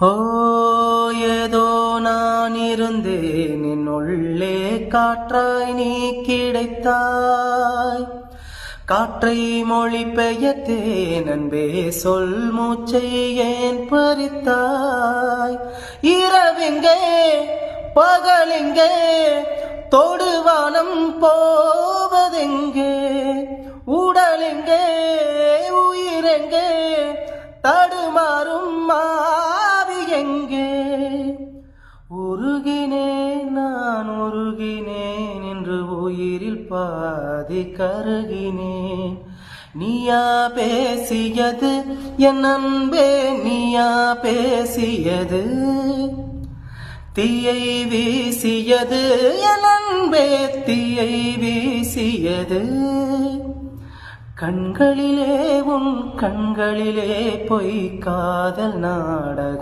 ஓ ஏதோ நான் இருந்தேன். என் உள்ளே காற்றாய் நீ கிடைத்தாய். காற்றை மொழி பெயர்த்தே நண்பே சொல் மூச்சை ஏன் பறித்தாய்? இரவெங்கே பகலெங்கே தொடுவானம் போவதெங்கே உடலெங்கே உயிரெங்கே தடுமா எங்கே? உருகினேன் நான் உருகினேன் என்று உயிரில் பாதி கருகினேன். நீயா பேசியது என் அன்பே நீயா பேசியது தீயை வீசியது என் அன்பே தீயை வீசியது. கண்களிலே உன் கண்களிலே பொய் காதல் நாடகம்.